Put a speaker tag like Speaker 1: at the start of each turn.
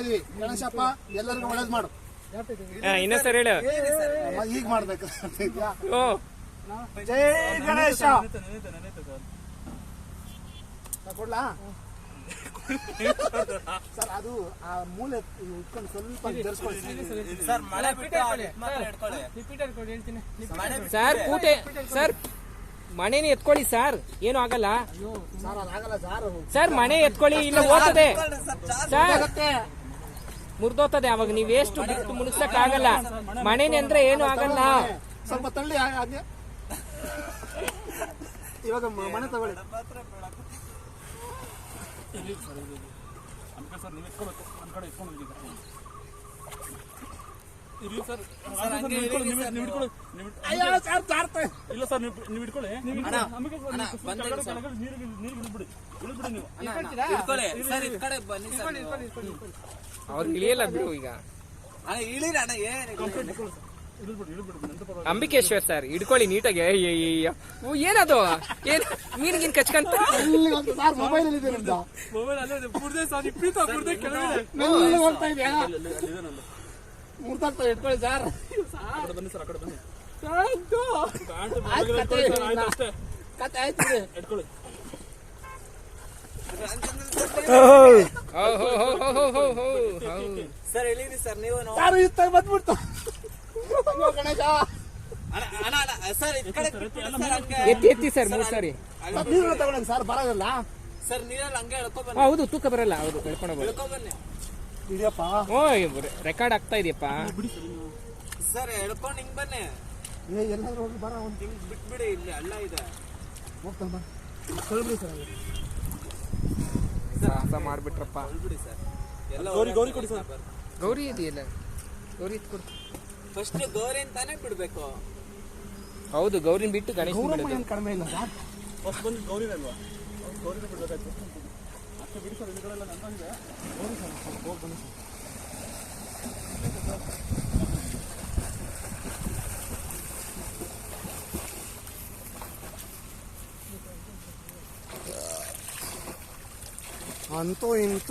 Speaker 1: ಇದೀವಿ ಗಣೇಶಪ್ಪ ಎಲ್ಲರಿಗೂ ಒಳ್ಳೇದ್ ಮಾಡು.
Speaker 2: ಇನ್ನೊಂದ್ ಸರಿ ಹೇಳು.
Speaker 1: ಈಗ ಮಾಡ್ಬೇಕು.
Speaker 2: ಓ.
Speaker 1: ಜೈ ಗಣೇಶ. ನಾ ಕೊಡ್ಲಾ? ಸರ್ ಅದು ಆ ಮೂಲೆ ಇಟ್ಕೊಂಡು ಸ್ವಲ್ಪ
Speaker 3: ಸರ್ ಮಳೆ ಬಿಟ್ಟು
Speaker 2: ಕೂಟೆ ಸರ್ ಮನೆನೇ ಎತ್ಕೊಳ್ಳಿ ಸರ್. ಏನು ಆಗಲ್ಲ.
Speaker 1: Sir ಅದಾಗಲ್ಲ sir.
Speaker 2: ಸರ್ ಮನೆ ಎತ್ಕೊಳ್ಳಿ ಇಲ್ಲ ಓದ್ತದೆ
Speaker 3: ಸರ್
Speaker 2: ಮುರಿದೋತದೆ ಅವಾಗ. ನೀವ್ ಎಷ್ಟು ಬಿಟ್ಟು ಮುಣಸಕ್ ಆಗಲ್ಲ ಮನೇನೆ ಅಂದ್ರೆ ಏನು ಆಗಲ್ಲ.
Speaker 1: ಸ್ವಲ್ಪ ತಳ್ಳಿ ಇವಾಗ ಮನೆ ತಗೊಳ್ಳಿ.
Speaker 3: ಸರ್ ನೀವು
Speaker 1: ಎತ್ಕೊಬೇಕು. ಕಡೆ ಎತ್ಕೊಂಡು
Speaker 4: ಇಲ್ಲ ಸರ್ ನೀವು
Speaker 2: ಇಳಿಯಲ್ಲ ಬಿಡು ಈಗ. ಅಂಬಿಕೇಶ್ವರ್ ಸರ್ ಹಿಡ್ಕೊಳ್ಳಿ ನೀಟಾಗಿ. ಏನದು? ಏನ್? ನೀರಿಗಿನ್ ಕಚ್ಕಂತ
Speaker 1: ಮೊಬೈಲ್
Speaker 4: ಅಲ್ಲೇ.
Speaker 1: ಇಟ್ಕೊಳ್ಳಿ ಸರ್.
Speaker 4: ಬನ್ನಿ ಸರ್
Speaker 1: ಆಯ್ತು
Speaker 3: ನೀವು
Speaker 1: ಗಣೇಶ.
Speaker 3: ಸರ್
Speaker 1: ನೀರು ಸರ್
Speaker 3: ಸರ್ ನೀರಲ್ಲಿ ಹಂಗೆ
Speaker 2: ಹೌದು ತೂಕ ಬರಲ್ಲ. ಹೌದು
Speaker 3: ಎಳ್ಕೊಂಡು ಬನ್ನಿ.
Speaker 2: ಓಯ್ ರೆಕಾರ್ಡ್ ಆಗ್ತಾ ಇದೆಯಪ್ಪ.
Speaker 3: ಸರ್ ಎಳ್ಕೊಂಡು ಹಿಂಗ್ ಬನ್ನಿ.
Speaker 1: ಏ ಎಲ್ಲಾದ್ರೂ ಹೋಗಿ ಬರ ಒಂದು
Speaker 3: ಹಿಂಗ್ ಬಿಟ್ಬಿಡಿ ಇಲ್ಲಿ ಅಲ್ಲ ಇದೆ.
Speaker 1: ಹೋಗ್ತಾನೆ ಬಾ. ಕಳ್ಬಿಡಿ ಸರ್
Speaker 2: ಸಾಹಸ ಮಾಡ್ಬಿಟ್ರಪ್ಪ.
Speaker 3: ಬಿಡಿ ಸರ್. ಎಲ್ಲ
Speaker 4: ಗೌರಿ ಗೌರಿ ಕೊಡಿ ಸರ್.
Speaker 2: ಗೌರಿ ಇದೆಯಲ್ಲ? ಗೌರಿ ಎತ್ಕೊಡು
Speaker 3: ಫಸ್ಟ್ ಗೌರಿ ಅಂತಾನೆ ಬಿಡ್ಬೇಕು.
Speaker 2: ಹೌದು ಗೌರಿನ ಬಿಟ್ಟು
Speaker 1: ಗಣೇಶ ಕಡಿಮೆ ಇಲ್ಲ ಸರ್?
Speaker 4: ಫಸ್ಟ್ ಬಂದು ಗೌರಿನೇ ಅಲ್ವಾ ಬಿಡಿಸೋದು ಇದರಲ್ಲ ನಂದೊಂದೆ ನೋಡಿ ಸರ್ ಹೋಗಿ ಬನ್ನಿ ಸರ್
Speaker 1: ಅಂತೂ ಇಂತೂ